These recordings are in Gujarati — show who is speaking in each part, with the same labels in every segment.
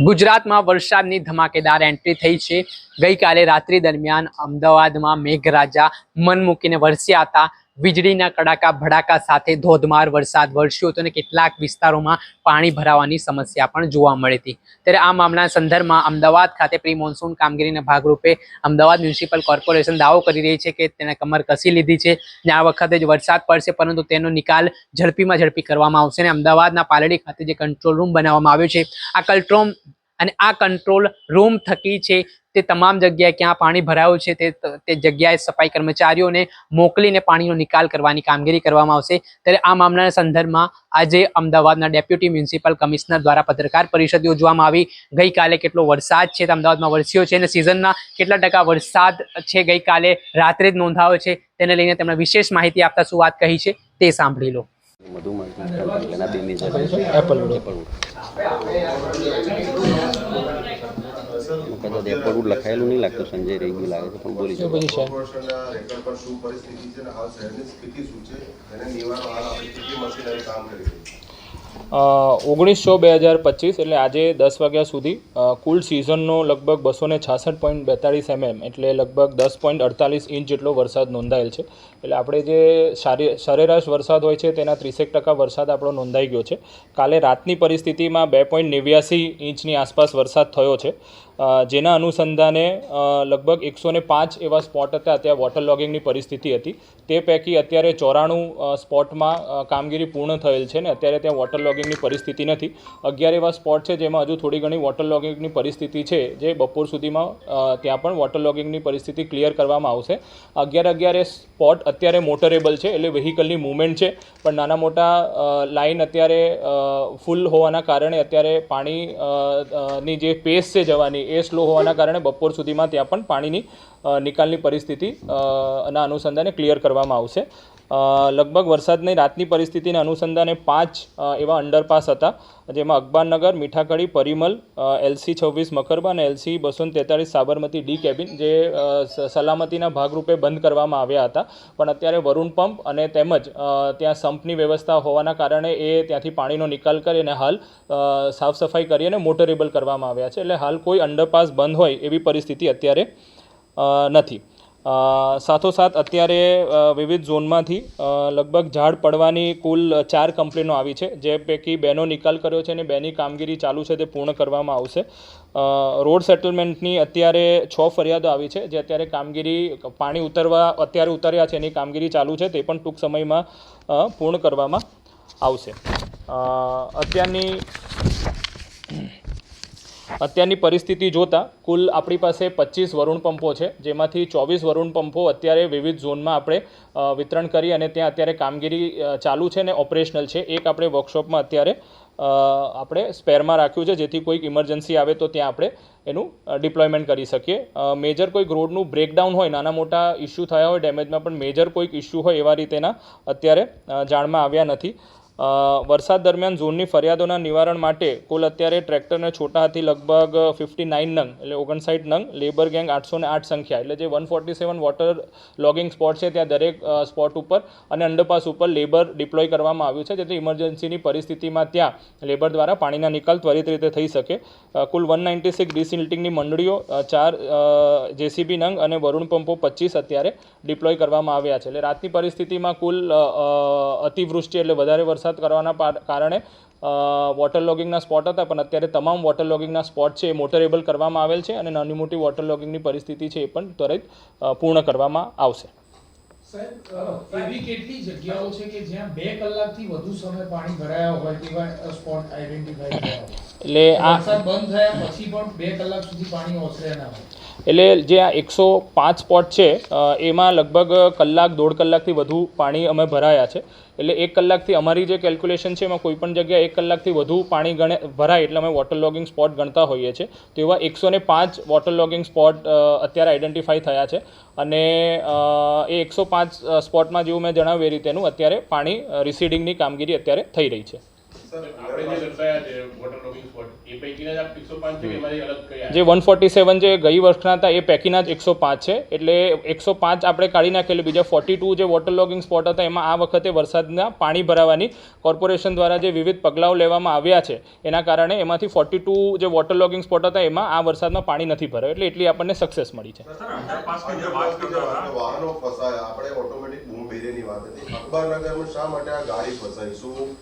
Speaker 1: ગુજરાતમાં વરસાદની ધમાકેદાર એન્ટ્રી થઈ છે. ગઈકાલે રાત્રિ દરમિયાન અમદાવાદમાં મેઘરાજા મન મૂકીને વરસ્યા હતા. વીજળીના કડાકા ભડાકા સાથે ધોધમાર વરસાદ વરસ્યો હતો અને કેટલાક વિસ્તારોમાં પાણી ભરાવાની સમસ્યા પણ જોવા મળી હતી. ત્યારે આ મામલાના સંદર્ભમાં અમદાવાદ ખાતે પ્રી મોન્સૂન કામગીરીના ભાગરૂપે અમદાવાદ મ્યુનિસિપલ કોર્પોરેશન દાવો કરી રહી છે કે તેને કમર કસી લીધી છે અને આ વખતે જ વરસાદ પડશે, પરંતુ તેનો નિકાલ ઝડપીમાં ઝડપી કરવામાં આવશે. અને અમદાવાદના પાલડી ખાતે જે કંટ્રોલ રૂમ બનાવવામાં આવ્યો છે, આ કંટ્રોલ અને આ કંટ્રોલ રૂમ થકી છે તે તમામ જગ્યાએ ક્યાં પાણી ભરાયું છે તે તે જગ્યાએ સફાઈ કર્મચારીઓને મોકલીને પાણીનો નિકાલ કરવાની કામગીરી કરવામાં આવશે. ત્યારે આ મામલાના સંદર્ભમાં આજે અમદાવાદના ડેપ્યુટી મ્યુનિસિપલ કમિશનર દ્વારા પત્રકાર પરિષદ યોજવામાં આવી. ગઈકાલે કેટલો વરસાદ છે તે અમદાવાદમાં વરસ્યો છે અને સિઝનના કેટલા ટકા વરસાદ છે ગઈકાલે રાત્રે જ નોંધાયો છે તેને લઈને તેમણે વિશેષ માહિતી આપતા શું વાત કહી છે તે સાંભળી લો.
Speaker 2: એના બેનની
Speaker 3: એપલવુડ.
Speaker 2: કદાચ એપલવુડ લખાયેલું નહીં લાગતું સંજય રહી ગયું લાગે છે પણ બોલી શકો
Speaker 3: પછી છે?
Speaker 4: કોર્પોરેશનના રેકર્ડ પર શું પરિસ્થિતિ છે અને હાલ શહેરની સ્થિતિ શું છે? એને નિવારણ હાલ આપણી કેટલી મશીનરી કામ કરી રહી છે?
Speaker 3: ઓગણીસ બે હજાર પચીસ એટલે આજે દસ વાગ્યા સુધી કુલ સિઝનનો લગભગ બસો ને છાસઠ પોઈન્ટ બેતાળીસ એમએમ એટલે લગભગ દસ પોઈન્ટ અડતાલીસ ઇંચ જેટલો વરસાદ નોંધાયેલ છે. એટલે આપણે જે સારી સરેરાશ વરસાદ હોય છે તેના ત્રીસેક ટકા વરસાદ આપણો નોંધાઈ ગયો છે. કાલે રાતની પરિસ્થિતિમાં બે પોઈન્ટ નેવ્યાસી ઇંચની આસપાસ વરસાદ થયો છે. જેના અનુસંધાને લગભગ એકસો ને પાંચ એવા સ્પોટ હતા ત્યાં વોટર લોગિંગની પરિસ્થિતિ હતી. તે પૈકી અત્યારે ચોરાણું સ્પોટમાં કામગીરી પૂર્ણ થયેલ છે ને અત્યારે ત્યાં વોટર લોગિંગની પરિસ્થિતિ નથી. અગિયાર એવા સ્પોટ છે જેમાં હજુ થોડી ઘણી વોટર લોગિંગની પરિસ્થિતિ છે, જે બપોર સુધીમાં ત્યાં પણ વોટર લોગિંગની પરિસ્થિતિ ક્લિયર કરવામાં આવશે. અગિયાર અગિયાર એ સ્પોટ અત્યારે મોટરેબલ છે, એટલે વ્હીકલની મૂવમેન્ટ છે, પણ નાના મોટા લાઇન અત્યારે ફૂલ હોવાના કારણે અત્યારે પાણી ની જે પેસ છે જવાની એ સ્લો હોવાના કારણે બપોર સુધીમાં ત્યાં પણ પાણીની નિકાલની પરિસ્થિતિ ના અનુસંધાને ક્લિયર કરવામાં આવશે. લગભગ વરસાદની રાતની પરિસ્થિતિને અનુસંધાને પાંચ એવા અંડરપાસ હતા, જેમાં અકબરનગર, મીઠાકડી, પરિમલ એલસી છવ્વીસ મકરબા અને એલસી બસો તેતાળીસ સાબરમતી ડી કેબિન, જે સલામતીના ભાગરૂપે બંધ કરવામાં આવ્યા હતા. પણ અત્યારે વરુણ પંપ અને તેમજ ત્યાં સંપની વ્યવસ્થા હોવાના કારણે એ ત્યાંથી પાણીનો નિકાલ કરી અને હાલ સાફ સફાઈ કરી અને મોટરેબલ કરવામાં આવ્યા છે. એટલે હાલ કોઈ અંડરપાસ બંધ હોય એવી પરિસ્થિતિ અત્યારે નથી. સાથોસાથ અત્યારે વિવિધ ઝોનમાંથી લગભગ ઝાડ પડવાની કુલ ચાર કમ્પ્લેનો આવી છે. જે પૈકી બેનો નિકાલ કર્યો છે અને બેની કામગીરી ચાલુ છે તે પૂર્ણ કરવામાં આવશે. રોડ સેટલમેન્ટની અત્યારે છ ફરિયાદો આવી છે, જે અત્યારે કામગીરી, પાણી ઉતરવા, અત્યારે ઉતર્યા છે એની કામગીરી ચાલુ છે, તે પણ ટૂંક સમયમાં પૂર્ણ કરવામાં આવશે. અત્યારની અત્યારની પરિસ્થિતિ જોતાં કુલ આપણી પાસે પચીસ વરુણ પંપો છે, જેમાંથી ચોવીસ વરુણ પંપો અત્યારે વિવિધ ઝોનમાં આપણે વિતરણ કરી અને ત્યાં અત્યારે કામગીરી ચાલુ છે ને ઓપરેશનલ છે. એક આપણે વર્કશોપમાં અત્યારે આપણે સ્પેરમાં રાખ્યું છે, જેથી કોઈક ઇમરજન્સી આવે તો ત્યાં આપણે એનું ડિપ્લોયમેન્ટ કરી શકીએ. મેજર કોઈક રોડનું બ્રેકડાઉન હોય, નાના મોટા ઇસ્યુ થયા હોય, ડેમેજમાં પણ મેજર કોઈક ઇસ્યુ હોય એવા રીતેના અત્યારે જાણમાં આવ્યા નથી. વરસાદ દરમિયાન ઝોનની ફરિયાદોના નિવારણ માટે કુલ અત્યારે ટ્રેક્ટરને છોટા હાથી લગભગ ફિફ્ટી નાઇન નંગ, એટલે ઓગણસાઠ નંગ, લેબર ગેંગ આઠસો ને આઠ સંખ્યા, એટલે જે one forty seven water logging spot છે ત્યાં દરેક સ્પોટ ઉપર અને અંડરપાસ ઉપર લેબર ડિપ્લોય કરવામાં આવ્યું છે, જેથી ઇમરજન્સીની પરિસ્થિતિમાં ત્યાં લેબર દ્વારા પાણીના નિકાલ ત્વરિત રીતે થઈ શકે. કુલ વન નાઇન્ટી સિક્સ ડિસિલ્ટિંગની મંડળીઓ ચાર જેસીબી નંગ અને વરુણ પંપો પચીસ અત્યારે ડિપ્લોય કરવામાં આવ્યા છે. એટલે રાતની પરિસ્થિતિમાં કુલ અતિવૃષ્ટિ એટલે વધારે વરસાદ કરવાના કારણે વોટર લોગિંગના સ્પોટ હતા પણ અત્યારે તમામ વોટર લોગિંગના સ્પોટ છે એ મોટરેબલ કરવામાં આવેલ છે અને નાની મોટી વોટર લોગિંગની પરિસ્થિતિ છે એ પણ ત્વરિત પૂર્ણ કરવામાં આવશે.
Speaker 5: એવી કેટલી જગ્યાઓ છે કે જ્યાં બે કલાકથી વધુ સમય પાણી ભરાયા હોય તેવા સ્પોટ આઈડેન્ટિફાઈ
Speaker 3: એટલે આ
Speaker 5: બંધ થયા પછી પણ બે કલાક સુધી પાણી ઓસરે ના હોય.
Speaker 3: એટલે જે આ એકસો પાંચ સ્પોટ છે એમાં લગભગ કલાક, દોઢ કલાકથી વધુ પાણી અમે ભરાયા છે. એટલે એક કલાકથી અમારી જે કેલ્ક્યુલેશન છે, એમાં કોઈપણ જગ્યાએ એક કલાકથી વધુ પાણી ગણે, ભરાય એટલે અમે વોટર લોગિંગ સ્પોટ ગણતા હોઈએ છીએ. તો એવા એકસો ને પાંચ વોટર લોગિંગ સ્પોટ અત્યારે આઈડેન્ટિફાઈ થયા છે. અને એ એકસો પાંચ સ્પોટમાં જેવું મેં જણાવ્યું એ રીતેનું અત્યારે પાણી રિસીડિંગની કામગીરી અત્યારે થઈ રહી છે.
Speaker 6: જે દર્શાયા છે વોટર લોગિંગ સ્પોટ એ પૈકીના જ આપ એકસો પાંચ છે કે એમાંથી અલગ કયા
Speaker 3: જે વન ફોર્ટી સેવન જે ગઈ વર્ષના હતા એ પૈકીના જ એકસો પાંચ છે. એટલે એકસો પાંચ આપણે કાઢી નાખેલું. બીજા ફોર્ટી ટુ જે વોટર લોગિંગ સ્પોટ હતા એમાં આ વખતે વરસાદના પાણી ભરાવાની કોર્પોરેશન દ્વારા જે વિવિધ પગલાઓ લેવામાં આવ્યા છે એના કારણે એમાંથી ફોર્ટી ટુ જે વોટર લોગિંગ સ્પોટ હતા એમાં આ વરસાદમાં પાણી નથી ભરાયું. એટલે એટલી આપણને સક્સેસ મળી છે.
Speaker 4: વાહનો ફસાયા. આપણે ઓટોમેટિક બૂમ બેરિયરની વાત હતી. અખબારનગરમાં શા માટે આ ગાડી ફસાઈ? શું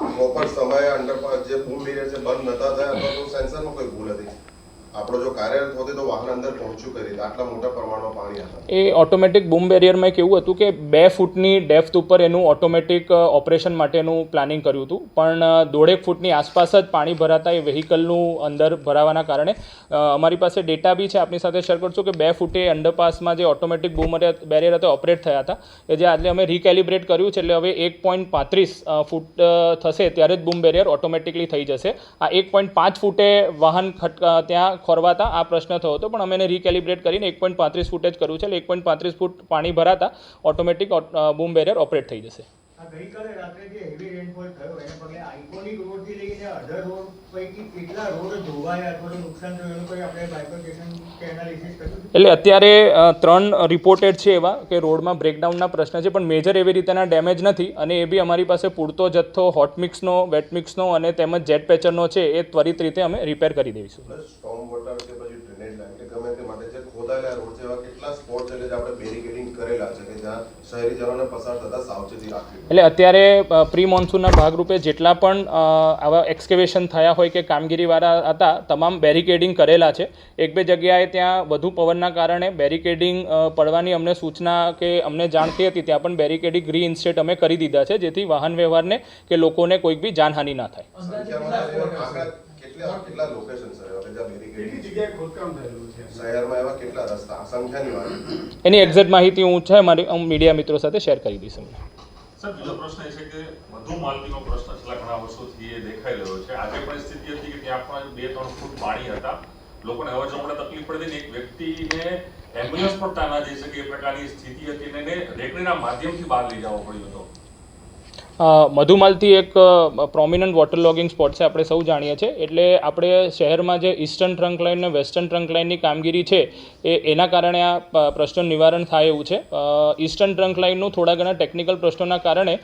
Speaker 4: પ્રોપર સમયે અંડરપાસ જે ભૂલ છે બંધ નતા થયા તો સેન્સરમાં કોઈ ભૂલ હતી. આપણો જો કાર્યરત હોતી તો વાહન અંદર પહોંચ્યું કરી આટલા મોટા પ્રમાણમાં પાણી હતા
Speaker 3: એ ઓટોમેટિક બૂમ બેરિયરમાં એક એવું હતું કે બે ફૂટની ડેપ્થ ઉપર એનું ઓટોમેટિક ઓપરેશન માટેનું પ્લાનિંગ કર્યું હતું. પણ દોઢેક ફૂટની આસપાસ જ પાણી ભરાતા એ વ્હીકલનું અંદર ભરાવાના કારણે અમારી પાસે ડેટા બી છે. આપની સાથે શેર કરશું કે બે ફૂટે અંડરપાસમાં જે ઓટોમેટિક બૂમ બેરિયર હતા ઓપરેટ થયા હતા. કે જે આજે અમે રિકેલિબ્રેટ કર્યું છે એટલે હવે એક પોઈન્ટ પાંત્રીસ ફૂટ થશે ત્યારે જ બૂમ બેરિયર ઓટોમેટિકલી થઈ જશે. આ એક પોઈન્ટ પાંચ ફૂટે વાહન ત્યાં ખોરવાતા આ પ્રશ્ન થયો હતો. પણ અમે એને રીકેલિબ્રેટ કરીને એક પોઈન્ટ પાંત્રીસ ફૂટ જ કર્યું છે. એટલે એક પોઈન્ટ પાંત્રીસ ફૂટ પાણી ભરાતા ઓટોમેટિક બૂમ બેરિયર ઓપરેટ થઈ જશે.
Speaker 7: ગઈકાલે રાત્રે જે હેવી રેનફોલ થયો એને પગલે આઇકોનિક રોડથી લઈને અઢર રોડ પૈકી કેટલા રોડ ધોવાયા અથવા નુકસાન થયું એનું કોઈ આપણે બાયફર્કેશન કે એનાલિસિસ કર્યું
Speaker 3: એટલે અત્યારે ત્રણ રિપોર્ટેડ છે એવા કે રોડમાં બ્રેકડાઉનના પ્રશ્ન છે પણ મેજર એવી રીતેના ડેમેજ નથી અને એ બી અમારી પાસે પૂરતો જથ્થો હોટ મિક્સનો વેટ મિક્સનો અને તેમજ જેટ પેચરનો છે એ ત્વરિત રીતે અમે રિપેર કરી દઈશું.
Speaker 4: સ્ટોમ વોટર કે પછી ડ્રેનેજ લાઈન કે ગમે તે માટે જે ખોદાયેલા રોડ છે એવા કેટલા સ્પોટ છે કે જે આપણે કરેલા છે કે જ્યાં શહેરીજનોને પસાર થતા સાવચેતી રાખવી
Speaker 3: એટલે અત્યારે પ્રી મોન્સૂનના ભાગરૂપે જેટલા પણ આવા એક્સકેવેશન થયા હોય કે કામગીરીવાળા હતા તમામ બેરિકેડિંગ કરેલા છે. એક બે જગ્યાએ ત્યાં વધુ પવનના કારણે બેરિકેડિંગ પડવાની અમને સૂચના કે અમને જાણ થઈ હતી ત્યાં પણ બેરિકેડિંગ રીઇન્સ્ટેટ અમે કરી દીધા છે જેથી વાહન વ્યવહારને કે લોકોને કોઈક બી જાનહાનિ ના થાય.
Speaker 4: કેટલા કેટલા લોકેશન એવા શહેરમાં એવા કેટલા રસ્તા? સંખ્યાની વાત.
Speaker 3: એની એક્ઝેક્ટ માહિતી હું છે મારી હું મીડિયા મિત્રો સાથે શેર કરી દઈશ અમને
Speaker 8: સર બીજો પ્રશ્ન એ છે કે વધુ માલતીનો પ્રશ્ન છેલ્લા ઘણા વર્ષોથી એ દેખાઈ રહ્યો છે. આજે પરિસ્થિતિ હતી કે ત્યાં પણ બે ત્રણ ફૂટ પાણી હતા. લોકોને અવર જવર તકલીફ પડતી હતી એક વ્યક્તિને એમ્બ્યુલન્સ પણ ત્યાં ના જઈ શકે એ પ્રકારની સ્થિતિ હતી અને એને રેકડીના માધ્યમથી બહાર લઈ જવો પડ્યો હતો.
Speaker 3: મધુમાલથી એક પ્રોમિનન્ટ વોટર લોગિંગ સ્પોટ છે, આપણે સૌ જાણીએ છીએ. એટલે આપણે શહેરમાં જે ઇસ્ટર્ન ટ્રંક લાઇન અને વેસ્ટર્ન ટ્રંક લાઇનની કામગીરી છે, એ, એના કારણે આ પ્રશ્નનું નિવારણ થાય એવું છે. ઇસ્ટર્ન ટ્રંક લાઇનનું થોડા ઘણા ટેકનિકલ પ્રશ્નોના કારણે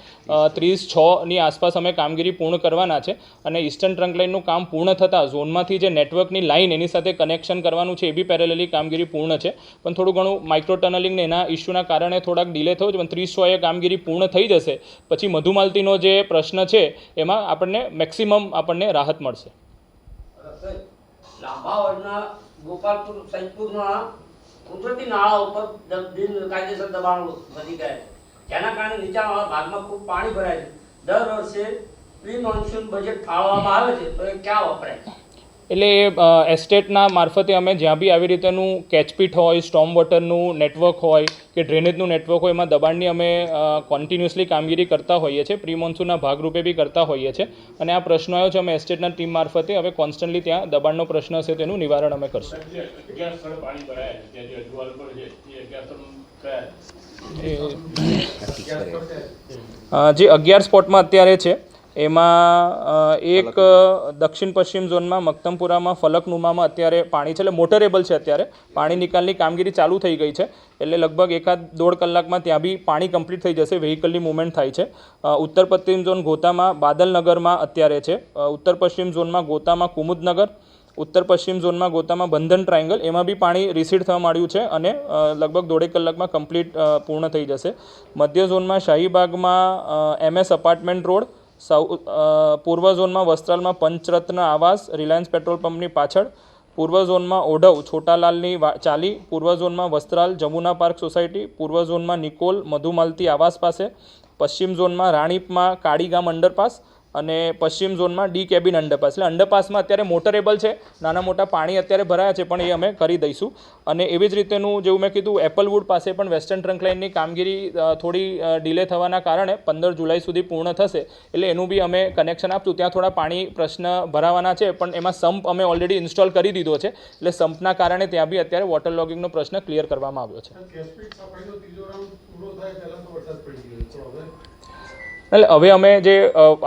Speaker 3: ત્રીસ છની આસપાસ અમે કામગીરી પૂર્ણ કરવાના છે અને ઇસ્ટર્ન ટ્રંક લાઇનનું કામ પૂર્ણ થતાં ઝોનમાંથી જે નેટવર્કની લાઇન એની સાથે કનેક્શન કરવાનું છે, એ બી પેરેલલી કામગીરી પૂર્ણ છે. પણ થોડું ઘણું માઇક્રો ટનલિંગ ને એના ઇસ્યુના કારણે થોડાક ડિલે થયો છે, પણ ત્રીસ, છ એ કામગીરી પૂર્ણ થઈ જશે. પછી મધુમાલતીનો જે પ્રશ્ન છે, એમાં આપણને મેક્સિમમ આપણને રાહત મળશે.
Speaker 9: કુદરતી નાળા ઉપર બિનકાયદેસર દબાણ વધી ગયા છે. જેના કારણે નીચાણવાળા ભાગમાં ખૂબ પાણી ભરાય છે. દર વર્ષે પ્રી મોન્સૂન બજેટ ફાળવવામાં આવે છે, તો એ ક્યાં વપરાય? છે
Speaker 3: એટલે એસ્ટેટના મારફતે અમે જ્યાં બી આવી રીતેનું કેચપીટ હોય સ્ટોમ વોટરનું નેટવર્ક હોય કે ડ્રેનેજનું નેટવર્ક હોય એમાં દબાણની અમે કોન્ટિન્યુઅસલી કામગીરી કરતા હોઈએ છીએ. પ્રી મોન્સૂનના ભાગરૂપે બી કરતા હોઈએ છીએ. અને આ પ્રશ્ન આવ્યો છે અમે એસ્ટેટના ટીમ મારફતે. હવે કોન્સ્ટન્ટલી ત્યાં દબાણનો પ્રશ્ન હશે તેનું નિવારણ અમે કરશું.
Speaker 6: જે અગિયાર
Speaker 3: સ્પોટમાં અત્યારે છે એમાં એક દક્ષિણ પશ્ચિમ ઝોનમાં મક્તમપુરામાં ફલકનુમામાં અત્યારે પાણી છે એટલે મોટરેબલ છે અત્યારે. પાણી નિકાલની કામગીરી ચાલુ થઈ ગઈ છે એટલે લગભગ એકાદ દોઢ કલાકમાં ત્યાં બી પાણી કમ્પ્લીટ થઈ જશે વ્હીકલની મુવમેન્ટ થાય છે. ઉત્તર પશ્ચિમ ઝોન ગોતામાં બાદલનગરમાં અત્યારે છે. ઉત્તર પશ્ચિમ ઝોનમાં ગોતામાં કુમુદનગર ઉત્તર પશ્ચિમ ઝોનમાં ગોતામાં બંધન ટ્રાયંગલ એમાં બી પાણી રિસીડ થવા માંડ્યું છે અને લગભગ દોઢેક કલાકમાં કમ્પ્લીટ પૂર્ણ થઈ જશે. મધ્ય ઝોનમાં શાહીબાગમાં એમએસ અપાર્ટમેન્ટ રોડ સાઉ પૂર્વ ઝોનમાં વસ્ત્રાલમાં પંચરત્ન આવાસ, રિલાયન્સ પેટ્રોલ પંપની પાછળ, પૂર્વ ઝોનમાં ઓઢવ, છોટાલાલની વા- ચાલી, પૂર્વ ઝોનમાં વસ્ત્રાલ, જમુના પાર્ક સોસાયટી, પૂર્વ ઝોનમાં નિકોલ, મધુમાલતી આવાસ પાસે, પશ્ચિમ ઝોનમાં રાણીપમાં કાળીગામ અંડરપાસ અને પશ્ચિમ ઝોનમાં ડી કેબિન અંડરપાસ. એટલે અંડરપાસમાં અત્યારે મોટરેબલ છે, નાના મોટા પાણી અત્યારે ભરાયા છે, પણ એ અમે કરી દઈશું. અને એવી જ રીતેનું જેવું મેં કીધું, એપલવુડ પાસે પણ વેસ્ટર્ન ટ્રંક લાઇનની કામગીરી થોડી ડિલે થવાના કારણે પંદર જુલાઈ સુધી પૂર્ણ થશે. એટલે એનું બી અમે કનેક્શન આપશું. ત્યાં થોડા પાણી પ્રશ્ન ભરાવાના છે, પણ એમાં સંપ અમે ઓલરેડી ઇન્સ્ટોલ કરી દીધો છે. એટલે સંપના કારણે ત્યાં બી અત્યારે વોટર લોગિંગનો પ્રશ્ન ક્લિયર કરવામાં આવ્યો છે. એટલે હવે અમે જે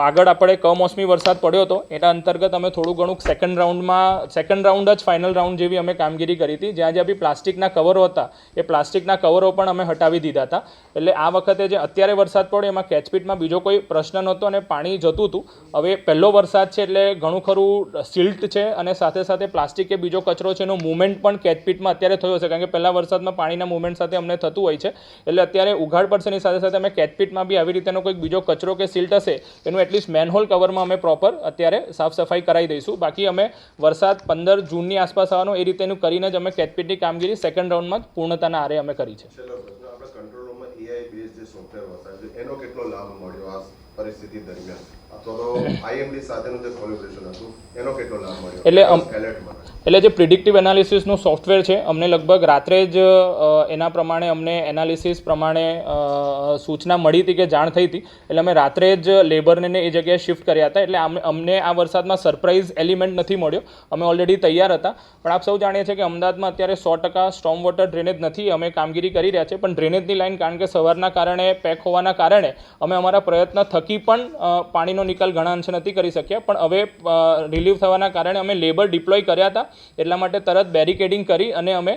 Speaker 3: આગળ આપણે કમોસમી વરસાદ પડ્યો હતો, એના અંતર્ગત અમે થોડું ઘણું સેકન્ડ રાઉન્ડમાં સેકન્ડ રાઉન્ડ જ ફાઇનલ રાઉન્ડ જેવી અમે કામગીરી કરી હતી. જ્યાં જ્યાં બી પ્લાસ્ટિકના કવરો હતા, એ પ્લાસ્ટિકના કવરો પણ અમે હટાવી દીધા હતા. એટલે આ વખતે જે અત્યારે વરસાદ પડ્યો, એમાં કેચપીટમાં બીજો કોઈ પ્રશ્ન નહોતો અને પાણી જતું હતું. હવે પહેલો વરસાદ છે એટલે ઘણું ખરું સિલ્ટ છે અને સાથે સાથે પ્લાસ્ટિક કે બીજો કચરો છે એનો મૂવમેન્ટ પણ કેચપીટમાં અત્યારે થયો છે. કારણ કે પહેલાં વરસાદમાં પાણીના મૂવમેન્ટ સાથે અમને થતું હોય છે. એટલે અત્યારે ઉઘાડ પડશે એની સાથે સાથે અમે કેચપીટમાં બી આવી રીતેનો કોઈક બીજો કચરો કે સિલ્ટ હશે, એનું એટલીસ્ટ મેનહોલ કવરમાં અમે પ્રોપર અત્યારે સાફ સફાઈ કરાવી દઈશું. બાકી અમે વરસાદ પંદર જૂનની આસપાસ આવવાનો, એ રીતેનું કરીને જ અમે કેટપીટની કામગીરી સેકન્ડ રાઉન્ડમાં જ પૂર્ણતાના આરે અમે કરી છે,
Speaker 4: એનો કેટલો લાભ મળ્યો આ પરિસ્થિતિ દરમિયાન?
Speaker 3: એટલે એટલે જે પ્રિડિક્ટિવ એનાલિસિસનું સોફ્ટવેર છે અમને લગભગ રાત્રે જ એના પ્રમાણે અમને એનાલિસિસ પ્રમાણે સૂચના મળી હતી કે જાણ થઈ હતી. એટલે અમે રાત્રે જ લેબરને એ જગ્યાએ શિફ્ટ કર્યા હતા. એટલે અમને આ વરસાદમાં સરપ્રાઇઝ એલિમેન્ટ નથી મળ્યો. અમે ઓલરેડી તૈયાર હતા. પણ આપ સૌ જાણીએ છીએ કે અમદાવાદમાં અત્યારે સો ટકા સ્ટ્રોમ વોટર ડ્રેનેજ નથી. અમે કામગીરી કરી રહ્યા છીએ. પણ ડ્રેનેજની લાઈન કારણ કે સવારના કારણે પેક હોવાના કારણે અમે અમારા પ્રયત્ન થકી પણ પાણીનો નિકાલ ઘણા અંશે નથી કરી શક્યા. પણ હવે રિલીવ થવાના કારણે અમે લેબર ડિપ્લોય કર્યા હતા. એટલા માટે તરત બેરિકેડિંગ કરી અને અમે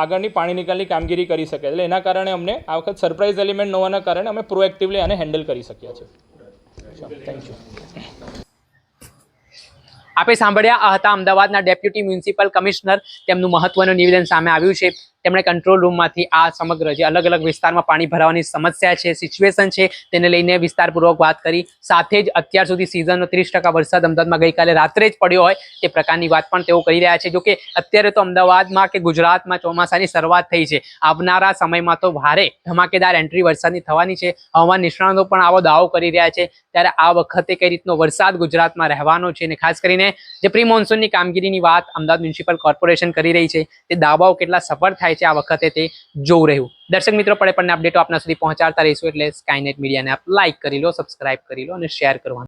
Speaker 3: આગળની પાણી નિકાલની કામગીરી કરી શક્યા એટલે એના કારણે અમને આ વખત સરપ્રાઇઝ એલિમેન્ટ ન હોવાના કારણે અમે પ્રોએક્ટિવલી આને હેન્ડલ કરી શક્યા છે થેન્ક યુ
Speaker 1: આપે સાંભળ્યા હતા અમદાવાદના ડેપ્યુટી મ્યુનિસિપલ કમિશનર તેમનું મહત્વનું નિવેદન સામે આવ્યું છે. તેમણે કંટ્રોલ રૂમમાંથી આ સમગ્ર જે અલગ અલગ વિસ્તારમાં પાણી ભરાવાની સમસ્યા છે સિચ્યુએશન છે, તેને લઈને વિસ્તારપૂર્વક વાત કરી. સાથે જ અત્યાર સુધી સિઝનનો ત્રીસ ટકા વરસાદ અમદાવાદમાં ગઈકાલે રાત્રે જ પડ્યો હોય તે પ્રકારની વાત પણ તેઓ કરી રહ્યા છે. જોકે અત્યારે તો અમદાવાદમાં કે ગુજરાતમાં ચોમાસાની શરૂઆત થઈ છે. આવનારા સમયમાં તો ભારે ધમાકેદાર એન્ટ્રી વરસાદની થવાની છે. હવામાન નિષ્ણાતો પણ આવો દાવો કરી રહ્યા છે. ત્યારે આ વખતે કઈ રીતનો વરસાદ ગુજરાતમાં રહેવાનો છે અને ખાસ કરીને જે પ્રી મોન્સૂનની કામગીરીની વાત અમદાવાદ મ્યુનિસિપલ કોર્પોરેશન કરી રહી છે, તે દાવાઓ કેટલા સફળ થાય છે આ વખતે તે જોવું રહ્યું. દર્શક મિત્રો, પડે પણ અપડેટો આપના સુધી પહોંચાડતા રહીશું એટલે સ્કાયનેટ મીડિયાને આપ લાઇક કરી લો સબસ્ક્રાઇબ કરી લો અને શેર કરવાનું.